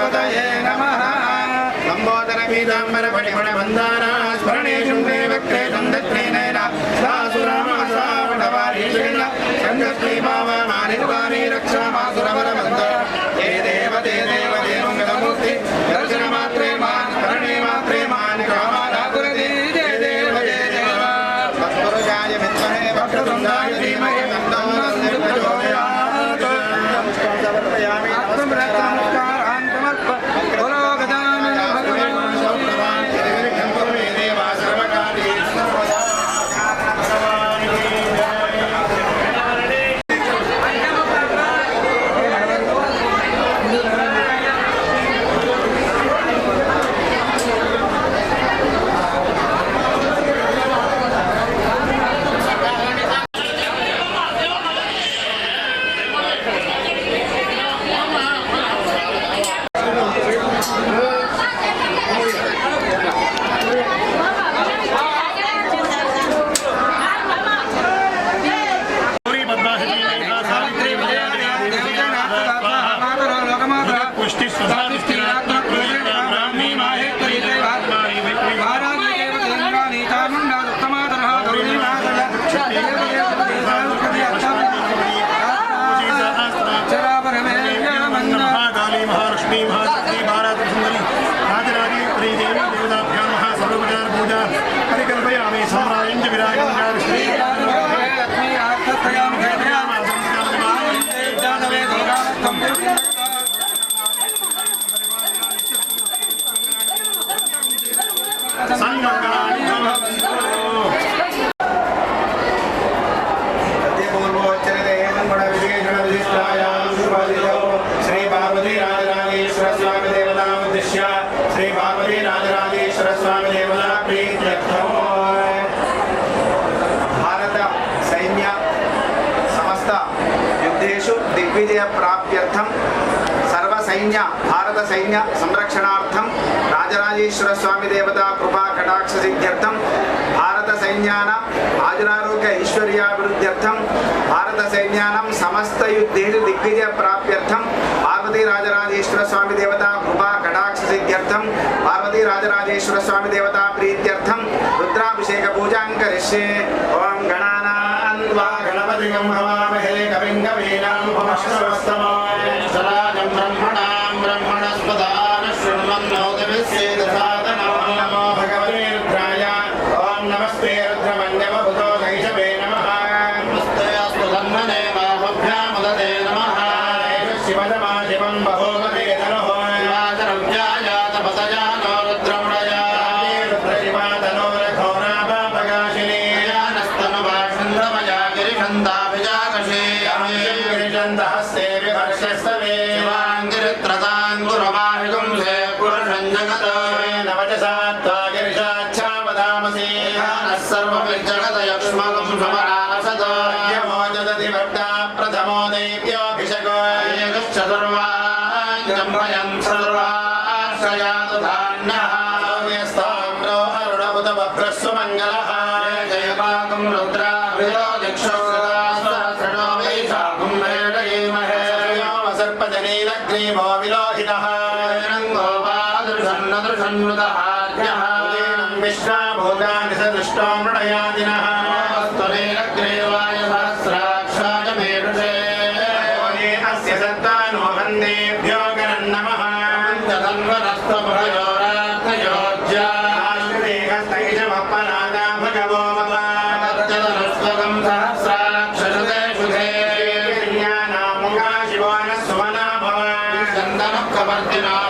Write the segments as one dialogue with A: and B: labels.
A: महागणाधिपतये नमः लम्बोदर पीताम्बर फणिमण वन्दाना स्मरणे शुम्भे वक्रे नन्दत्रे नयना सासुरामासावणवारीषेण चन्द्रश्री मामानिर्वाणी रक्षामासुरवर वन्द हे देव ते देव देवं गतमूर्ति दर्शनमात्रे मान् स्मरणे मात्रे मान् कामादाकुरति जय देव जय देव तत्पुरुषाय विद्महे वक्रतुण्डाय धीमहि లోకమాతర
B: పుష్టి
A: బ్రాహ్మీ మాహేశ్వరి దేవాత్మాని
B: భారత
A: సైన్య సమస్త యుద్ధేషు దిగ్విజయ ప్రాప్త్యర్థం సర్వ సైన్య భారత సైన్య సంరక్షణార్థం రాజరాజేశ్వర స్వామి దేవతా కృపా కటాక్ష సిద్ధ్యర్థం భారత సైన్యాన ఆజురారోగ్య ఐశ్వర్యాభివృద్ధ్యర్థం భారత సైన్యానం సమస్త యుద్ధేషు దిగ్విజయ ప్రాప్త్యర్థం పార్వతీ రాజరాజేశ్వర స్వామి దేవతా కృపా కటాక్ష సిద్ధ్యర్థం పార్వతీ రాజరాజేశ్వర స్వామి దేవత ప్రీత్యర్థం రుద్రాభిషేక పూజాం కరిష్యే ఓం గణానాన్వా గణపతిగం హవామహే కవిం కవీనాముపమశ్రవస్తమాయ గిరిషాచ్ఛావదామసి సర్వమిర్జగత उदयनं विश्वाभूतानि स दृष्टो मृडयादिनः ओये अस्य सत्तानो वन्देभ्यो गणन्नमः आश्रदेहस्तैषमपरादा भगवो मम कल्याणामुखा शिवो न सुमना भव अस्मान्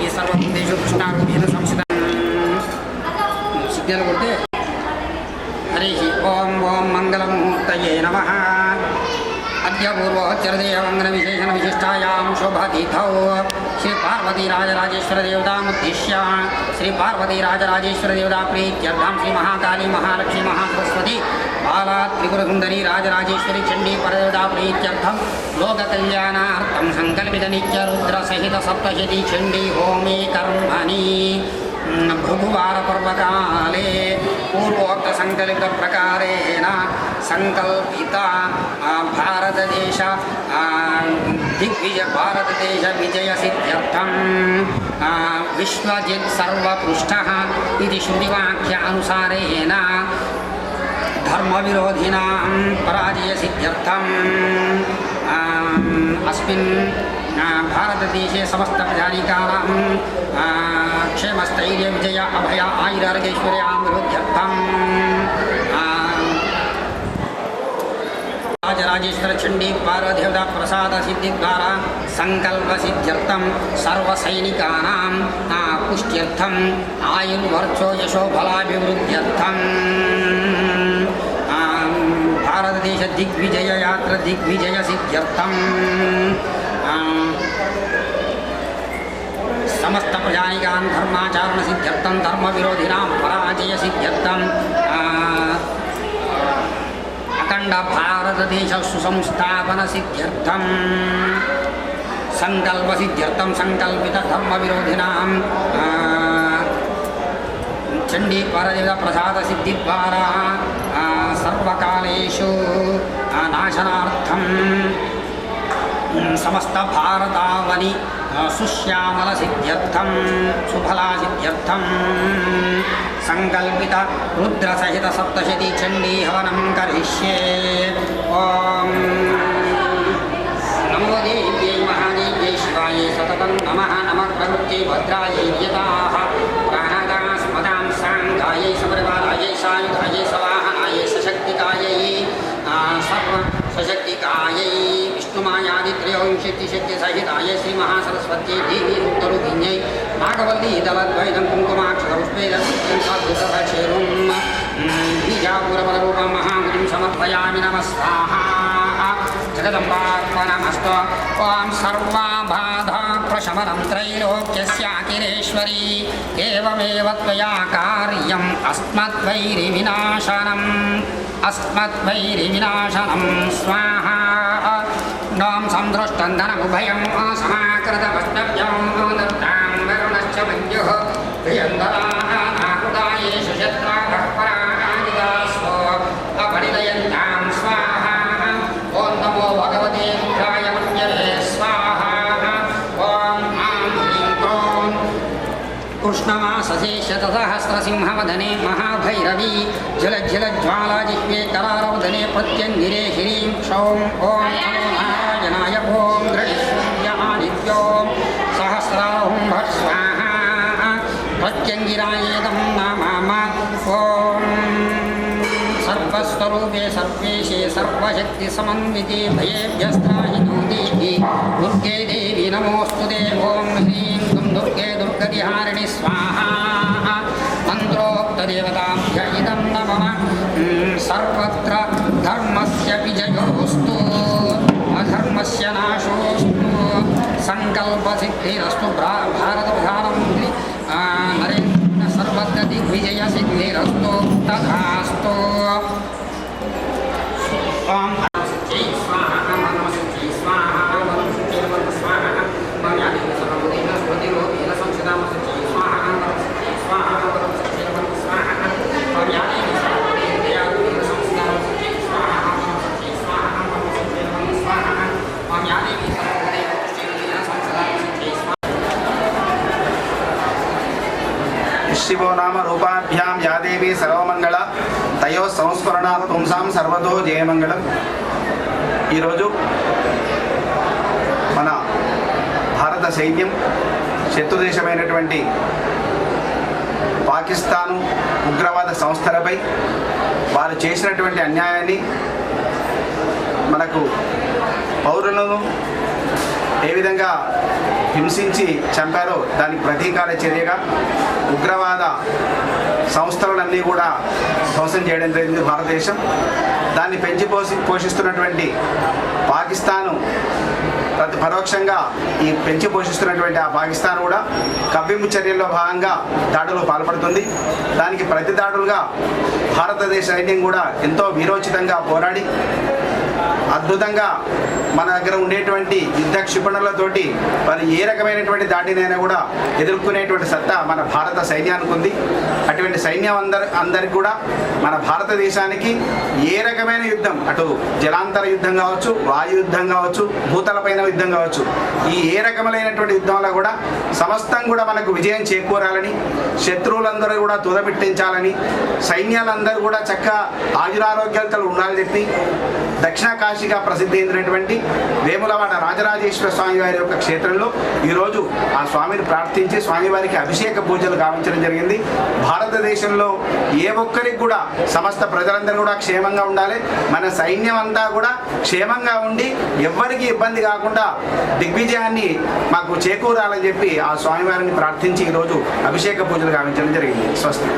B: దేవి సర్వభూతేషు
C: కృష్ణారూపేణ సంస్థానం సిగ్నల్ కొడితే? హరి ఓం ఓం మంగళముహూర్తయే నమ. అద్య పూర్వోచ్చరదేవంగన విశేషణ విశిష్టాయాం శోభతిథౌ. శ్రీ పార్వతీ రాజరాజేశ్వర దేవతాముద్దిశ్య శ్రీ పార్వతీ రాజరాజేశ్వర దేవతా ప్రీత్యర్థం శ్రీ మహాకాళీ మహాలక్ష్మీ మహాసరస్వతి బాలా త్రిపుర సుందరి రాజరాజేశ్వరి చండీ పరదేవతా ప్రీత్యర్థం లోక కళ్యాణార్థం సంకల్పిత నిత్య రుద్ర సహిత సప్తశతి చండీ भृगुवारपर्वकाले संकल्पिता भारत देश दिग्विजय भारतदेशविजयसिद्ध्यर्थं विश्वजित् सर्वपृष्ठः इति विरोधीना पराजय सिद्ध्यर्थ अस्मिन् భారతదేశే సమస్త ప్రజానీకానాం క్షేమస్థైర్య విజయ అభయ ఆయురారోగ్యశ్వర్యామృత్యర్థం రాజరాజేశ్వర చండీ పార్వదేవత ప్రసాద సిద్ధి ద్వారా సంకల్ప సిద్ధ్యర్థం సర్వసైనికానాం. పుష్ట్యర్థం ఆయుర్వర్చో యశోఫలాభివృద్ధ్యర్థం భారతదేశ దిగ్విజయ యాత్ర దిగ్విజయ సిద్ధ్యర్థం. समस्त प्रजानिकान धर्माचारण सिद्ध्यर्थम धर्म विरोधिनाम पराजय सिद्ध्यर्थम अखंड भारत देश सुसंस्थापन सिद्ध्यर्थम संकल्प सिद्ध्यर्थम संकल्पित धर्म विरोधिनाम चंडी परदेव प्रसाद सिद्धिद्वारा सर्वकालेषु नाशनार्थम సమస్త భారతావని సుశ్యామల సిద్ధ్యర్థం సుఫలా సిద్ధ్యర్థం సంకల్పిత రుద్రసహిత సప్తశతి చండీ హవనం కరిష్యే శ్రీ మహాసరస్వత్యై దేవీ ఉత్తరు ధిన్యై నాగవల్లి దళద్వైతం కుంకుమాక్షరూపేదృతభక్షేరుం బీజాపురపరూపం మహాగురిం సమర్పయామి నమస్వాహ జగదంబార్పణమస్త వాం సర్వాబాధా ప్రశమనం త్రైలోక్యశాకిరేశ్వరీ ఏవమేవ త్వయా కార్యం అస్మద్వైరివినాశనం అస్మద్వైరివినాశనం స్వాహా स्वाहा ॐ संदृष्टं धनमुभयं समाकृतवष्टव्यं दत्तां वरुणश्च मञ्जुः प्रियन्दरानाहुदायेषु शत्राः पराजिदास्वो अपरिदयन्तां स्वाहा ॐ नमो भगवते रुद्राय मन्यवे स्वाहा ॐ आं ह्रीं क्रों कृष्णमासशेषतसहस्रसिंहवदने महाभैरवी जलज्जलज्वालाजिह्वे करारवदने प्रत्यङ्गिरे ह्रीं क्षौं ॐ సర్వశక్తి సమన్వితి భయేభ్యస్థాయినోదీభి దుర్గే దేవి నమోస్తు ఓం హ్రీం దుం దుర్గే దుర్గతిహారిణి స్వాహా మంత్రోక్తదేవతాభ్య ఇదం నమ సర్వత్ర ధర్మస్య విజయోస్తు అధర్మస్య నాశోస్తు
A: సంకల్పసిద్ధిరస్తు భారత ప్రధానమంత్రి నరేంద్ర సర్వగతి విజయ సిద్ధిరస్తు తథాస్తు farm జయమంగళం. ఈరోజు మన భారత సైన్యం శత్రుదేశమైనటువంటి పాకిస్తాను ఉగ్రవాద సంస్థలపై వారు చేసినటువంటి అన్యాయాన్ని మనకు పౌరులను ఏ విధంగా హింసించి చంపారో దానికి ప్రతీకార చర్యగా ఉగ్రవాద సంస్థలన్నీ కూడా ధ్వంసం చేయడం జరిగింది భారతదేశం. దాన్ని పెంచి పోసి పోషిస్తున్నటువంటి పాకిస్తాను ప్రతి పరోక్షంగా ఈ పెంచి పోషిస్తున్నటువంటి ఆ పాకిస్తాన్ కూడా కవ్వింపు చర్యల్లో భాగంగా దాడులు పాల్పడుతుంది. దానికి ప్రతి దాడులుగా భారతదేశ సైన్యం కూడా ఎంతో వీరోచితంగా పోరాడి అద్భుతంగా మన దగ్గర ఉండేటువంటి యుద్ధ క్షిపణులతోటి మరి ఏ రకమైనటువంటి దాడినైనా కూడా ఎదుర్కొనేటువంటి సత్తా మన భారత సైన్యానికి ఉంది. అటువంటి సైన్యం అందరి అందరికి కూడా మన భారతదేశానికి ఏ రకమైన యుద్ధం అటు జలాంతర యుద్ధం కావచ్చు వాయు యుద్ధం కావచ్చు భూతలపైన యుద్ధం కావచ్చు ఈ ఏ రకములైనటువంటి యుద్ధంలో కూడా సమస్తం కూడా మనకు విజయం చేకూరాలని శత్రువులందరూ కూడా తుదపెట్టించాలని సైన్యాలందరూ కూడా చక్కగా ఆయురారోగ్యాలతో ఉండాలని చెప్పి దక్షిణ కాశీగా ప్రసిద్ధి అయినటువంటి వేములవాడ రాజరాజేశ్వర స్వామి వారి యొక్క క్షేత్రంలో ఈరోజు ఆ స్వామిని ప్రార్థించి స్వామివారికి అభిషేక పూజలు గావించడం జరిగింది. భారతదేశంలో ఏ ఒక్కరికి కూడా సమస్త ప్రజలందరూ కూడా క్షేమంగా ఉండాలి. మన సైన్యం అంతా కూడా క్షేమంగా ఉండి ఎవ్వరికి ఇబ్బంది కాకుండా దిగ్విజయాన్ని మాకు చేకూరాలని చెప్పి ఆ స్వామివారిని ప్రార్థించి ఈరోజు అభిషేక పూజలు గావించడం జరిగింది. స్వస్తి.